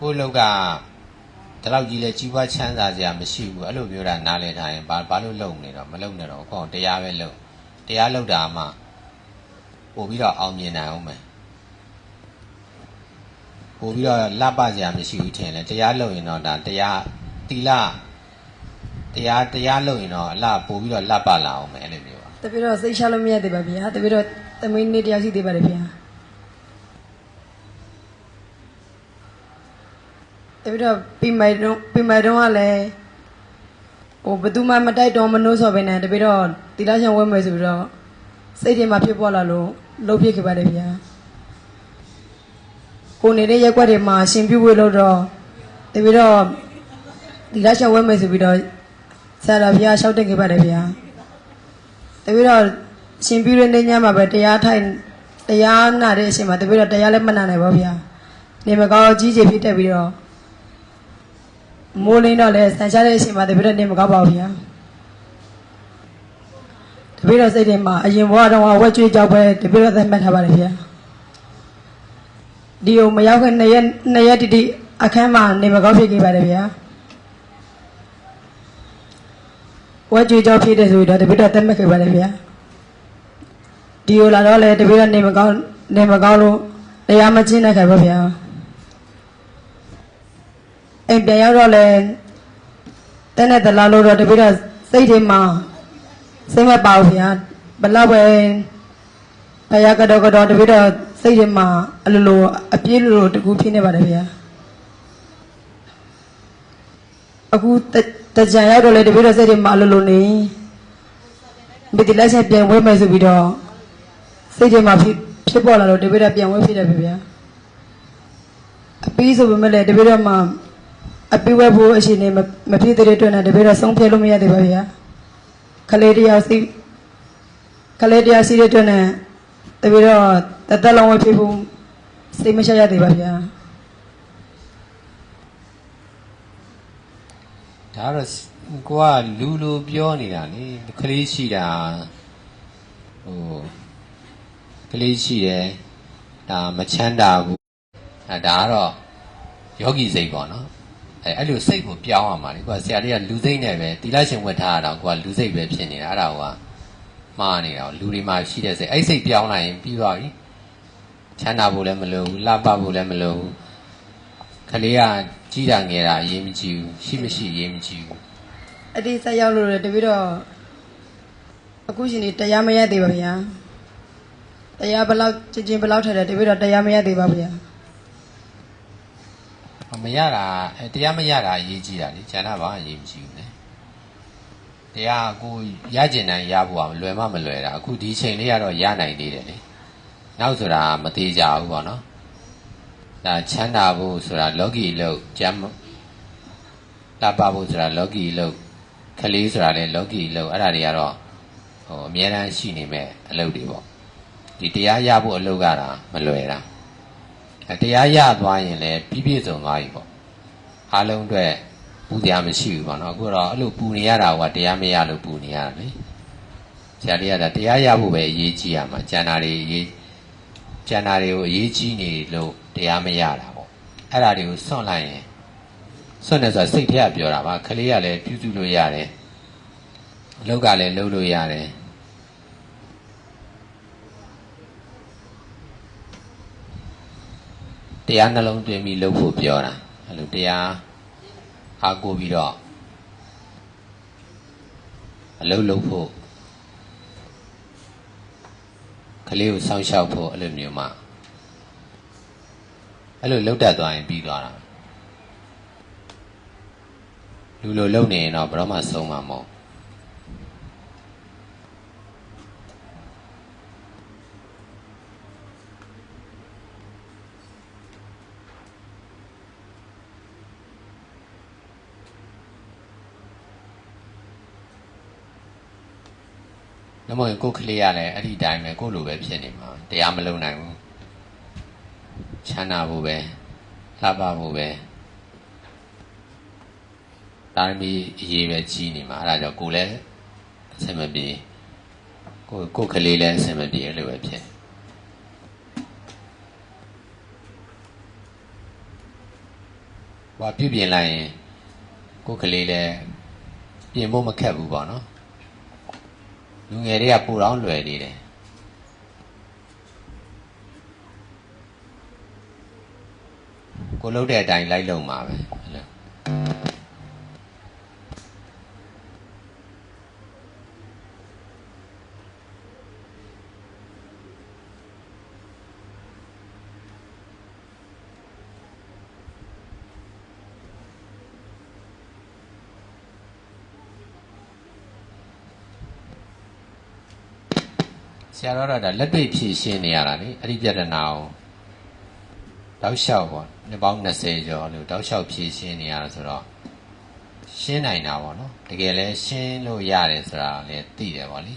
ကိုယ့်လောက်ကဒီလောက်ကြီးလဲကြီးပွားချမ်းသာစရာမရှိဘူးအဲ့လိုမျိုးတာနားလည်ထားရင်ဘာဘာလို့လုံနေတော့မလုံနဲ့တော့အကောင်တရားပဲလုံတရားလုံတာမှပို့ပြီးတော့အောင်မြင်နိုင်အောင်မယ်ပို့ပြီးတော့လပ်ပစရာမရှိဘူးထင်လဲတရားလုံရင်တော့ဒါတရားတီလာတရားတရားလုံရင်တော့အလားပို့ပြီးတော့လပ်ပလာအောင်မယ်အဲ့လိုမျိုးပါတပည့်တော့စိတ်ချလို့မရသေးပါဗျာတပည့်တော့သမီးနေ့တယောက်ရှိသေးပါတယ်ဗျာ ပည့်တော့ပြီးမိုက်တော့ပြီးမိုက်တော့ကလည်းဟိုဘယ်သူမှမတိုက်တော့မနှိုးဆော်ပဲနဲ့တပည့်တော့တီလာချံဝဲမယ်ဆိုပြီးတော့စိတ်ထဲမှာဖြစ်ပေါ်လာလို့လှုပ်ဖြစ်ခဲ့ပါတယ်ဗျာကိုနေတဲ့ရက်ွက်တွေမှာရှင်ပြုတ်ဝေလို့တော့တပည့်တော့တီလာချံဝဲမယ်ဆိုပြီးတော့ဆရာတော်ဘုရားရှောက်တက်ခဲ့ပါတယ်ဗျာတပည့်တော့ရှင်ပြည့်တဲ့နေ့ညမှာပဲတရားထိုင်တရားနာတဲ့အချိန်မှာတပည့်တော့တရားလည်းမနာနိုင်ပါဗျာနေမကောင်းကြီးကြီးဖြစ်တက်ပြီးတော့ မိုးလင်းတော့လည်းဆန်ရှားတဲ့အချိန်မှာတပည့်တော့နေမကောင်းပါဘူးဗျာတပည့်တော့စိတ်ထဲမှာအရင်ဘဝတော့ဝက်ကျွေးကြောက်ပဲတပည့်တော့သတ်မှတ်ထားပါတယ်ဗျာဒီကိုမရောက်ခင်နှစ်ရက်နှစ်ရက်တိတိအခန်းမှာနေမကောင်းဖြစ်ခဲ့ပါတယ်ဗျာဝက်ကျွေးကြောက်ဖြစ်တဲ့ဆိုတော့တပည့်တော့သတ်မှတ်ခဲ့ပါတယ်ဗျာဒီကိုလာတော့လေတပည့်တော့နေမကောင်းနေမကောင်းလို့တရားမကျင့်တဲ့ခါပါဗျာ အိမ်ပြန်ရောက်တော့လေတဲ့နဲ့တလားလို့တော့တပည့်တော့စိတ်ထဲမှာစိတ်မပါဘူးဗျာဘလောက်ပဲဘုရားကတော့ကတော့တပည့်တော့စိတ်ထဲမှာအလိုလိုအပြည့်လိုလိုတကူဖြစ်နေပါတယ်ဗျာအခုတကြံရောက်တော့လေတပည့်တော့စိတ်ထဲမှာအလိုလိုနေမိတိလက်ချက်ပြန်ဝဲမယ်ဆိုပြီးတော့စိတ်ထဲမှာဖြစ်ဖြစ်ပေါ်လာတော့တပည့်တော်ပြန်ဝဲဖြစ်တယ်ဗျာအပီးဆိုပေမဲ့လည်းတပည့်တော်မှာ အပီးဝဲဖို့အရှင်နေမမဖြစ်တဲ့အတွက်နဲ့တပည့်တော်ဆုံးဖြတ်လို့မရသေးပါဗျာခလေးတရားစီခလေးတရားစီတဲ့အတွက်နဲ့တပည့်တော်တသက်လုံးဝဲဖြစ်ဖို့စိတ်မချရသေးပါဗျာဒါကတော့ကိုကလူလူပြောနေတာလေကလေးရှိတာဟိုကလေးရှိတယ်ဒါမချမ်းသာဘူးအဲဒါကတော့ယောဂီစိတ်ပေါ့နော် အဲအဲ့လိုစိတ်ကိုပြောင်းရမှာလေကိုကဆရာလေးကလူစိတ်နဲ့ပဲတိလရှင်ဝတ်ထားတာကိုကလူစိတ်ပဲဖြစ်နေတာအဲ့ဒါကမှားနေတာလူတွေမှာရှိတဲ့စိတ်အဲ့စိတ်ပြောင်းလိုက်ရင်ပြီးသွားပြီချမ်းသာဖို့လည်းမလိုဘူးလှပဖို့လည်းမလိုဘူးကလေးကကြီးတာငယ်တာအရေးမကြီးဘူးရှိမရှိအရေးမကြီးဘူးအတိဆက်ရောက်လို့လည်းတပည့်တော်အခုရှင်နေတရားမရသေးပါဗျာတရားဘယ်လောက်ချင်းချင်းဘယ်လောက်ထက်တယ်တပည့်တော်တရားမရသေးပါဗျာ မရတာအဲတရားမရတာအရေးကြီးတာလေကျန်တာဘာအရေးမကြီးဘူးလေတရားကိုရကျင်တိုင်းရဖို့ကလွယ်မှမလွယ်တာအခုဒီချိန်လေးကတော့ရနိုင်သေးတယ်လေနောက်ဆိုတာမသေးကြဘူးပေါ့နော်ဒါချမ်းသာဖို့ဆိုတာလောကီလို့ကျမ်းတပ်ပဖို့ဆိုတာလောကီလို့ခလေးဆိုတာလည်းလောကီလို့အဲ့ဒါတွေကတော့ဟိုအများအားရှိနေမဲ့အလုပ်တွေပေါ့ဒီတရားရဖို့အလုပ်ကတာမလွယ်တာအဲ တရားရသွားရင်လည်းပြည့်ပြည့်စုံသွားပြီပေါ့အားလုံးအတွက်ပူတရားမရှိဘူးပေါ့နော်အခုတော့အဲ့လိုပူနေရတာကတရားမရလို့ပူနေရတာလေဆရာလေးကဒါတရားရဖို့ပဲအရေးကြီးရမှာကျန်တာတွေအရေးကျန်တာတွေကိုအရေးကြီးနေလို့တရားမရတာပေါ့အဲ့ဒါတွေကိုစွန့်လိုက်ရင်စွန့်နေဆိုစိတ်ထဲကပြောတာပါခလေးကလည်းပြုစုလို့ရတယ်အလောက်ကလည်းလုပ်လို့ရတယ် တရားနှလုံးသွင်းပြီးလုပ်ဖို့ပြောတာအဲ့လိုတရားအားကိုးပြီးတော့အလုပ်လုပ်ဖို့ကလေးကိုစောင့်ရှောက်ဖို့အဲ့လိုမျိုးမှအဲ့လိုလုပ်တတ်သွားရင်ပြီးသွားတာလူလိုလုပ်နေရင်တော့ဘယ်တော့မှဆုံးမှာမဟုတ် နမောရင်ကိုယ်ကလေးရလည်းအဲ့ဒီတိုင်းပဲကိုယ့်လိုပဲဖြစ်နေမှာတရားမလုံနိုင်ဘူးချမ်းသာဖို့ပဲလှပဖို့ပဲတာရမီအရေးပဲကြီးနေမှာအဲ့ဒါကြောင့်ကိုယ်လည်းအဆင်မပြေကိုယ်ကိုယ်ကလေးလည်းအဆင်မပြေအဲ့လိုပဲဖြစ်တဟိုပြုပြင်လိုက်ရင်ကိုယ်ကလေးလည်းပြင်ဖို့မခက်ဘူးပေါ့နော် လူငယ်တွေကပူတော့လွယ်နေတယ်ကိုလှုပ်တဲ့အတိုင်းလိုက်လုံမှာပဲအဲ့လို ဆရာတော်ကဒါလက်တွေ့ဖြည့်ရှင်းနေရတာလေအဲ့ဒီပြဿနာကိုတောက်လျှောက်ပေါ့နှစ်ပေါင်း20ကျော်လို့တောက်လျှောက်ဖြည့်ရှင်းနေရတာဆိုတော့ရှင်းနိုင်တာပေါ့နော်တကယ်လဲရှင်းလို့ရတယ်ဆိုတာလည်းသိတယ်ပေါ့လေ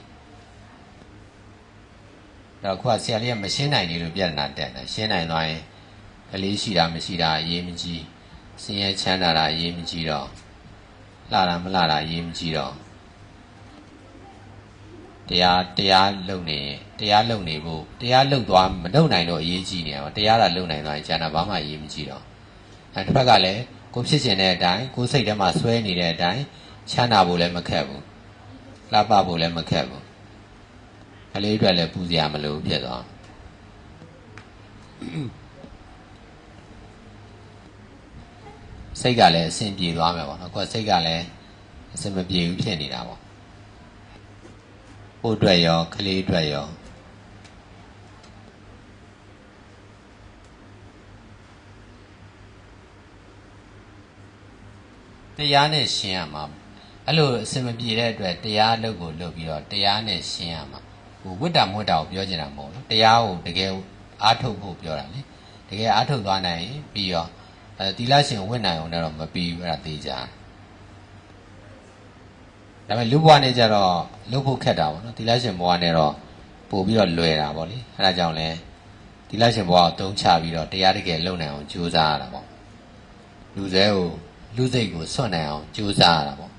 တော့ခုကဆရာလေးကမရှင်းနိုင်နေလို့ပြဿနာတက်တယ်ရှင်းနိုင်သွားရင်ကလေးရှိတာမရှိတာအရေးမကြီးစင်ရဲချမ်းသာတာအရေးမကြီးတော့လှတာမလှတာအရေးမကြီးတော့ တရားတရားလုံနေတရားလုံနေဖို့တရားလုံသွားမလုံနိုင်တော့အရေးကြီးနေပါတရားတာလုံနိုင်သွားရင်ကျန်တာဘာမှအရေးမကြီးတော့အဲတစ်ဖက်ကလည်းကိုဖြစ်ကျင်တဲ့အတိုင်းကိုစိတ်ထဲမှာဆွဲနေတဲ့အတိုင်းချမ်းသာဖို့လည်းမခက်ဘူးလှပဖို့လည်းမခက်ဘူးကလေးအတွက်လည်းပူစရာမလိုဘူးဖြစ်သွားစိတ်ကလည်းအဆင်ပြေသွားမယ်ပေါ့နော်ကိုယ်စိတ်ကလည်းအဆင်မပြေဘူးဖြစ်နေတာပေါ့ ကိုယ်အတွက်ရောကလေးအတွက်ရောတရားနဲ့ရှင်းရမှာအဲ့လိုအစင်မပြေတဲ့အတွက်တရားအလုပ်ကိုလုပ်ပြီးတော့တရားနဲ့ရှင်းရမှာဟိုဝိတ္တမွတ်တာကိုပြောချင်တာမဟုတ်ဘူးတရားကိုတကယ်အားထုတ်ဖို့ပြောတာလေတကယ်အားထုတ်သွားနိုင်ရင်ပြီးရောအဲတိလရှင်ဝိတ္တနိုင်အောင်တော့မပြီးဘူးအဲ့ဒါသိကြတယ် ဒါပေမဲ့လူဘဝနဲ့ကြတော့လှုပ်ဖို့ခက်တာပေါ့နော်သီလရှင်ဘဝနဲ့တော့ပို့ပြီးတော့လွယ်တာပေါ့လေအဲဒါကြောင့်လဲသီလရှင်ဘဝကိုတုံးချပြီးတော့တရားတကယ်လုပ်နိုင်အောင်ကြိုးစားရတာပေါ့လူစဲကိုလူစိတ်ကိုစွန့်နိုင်အောင်ကြိုးစားရတာပေါ့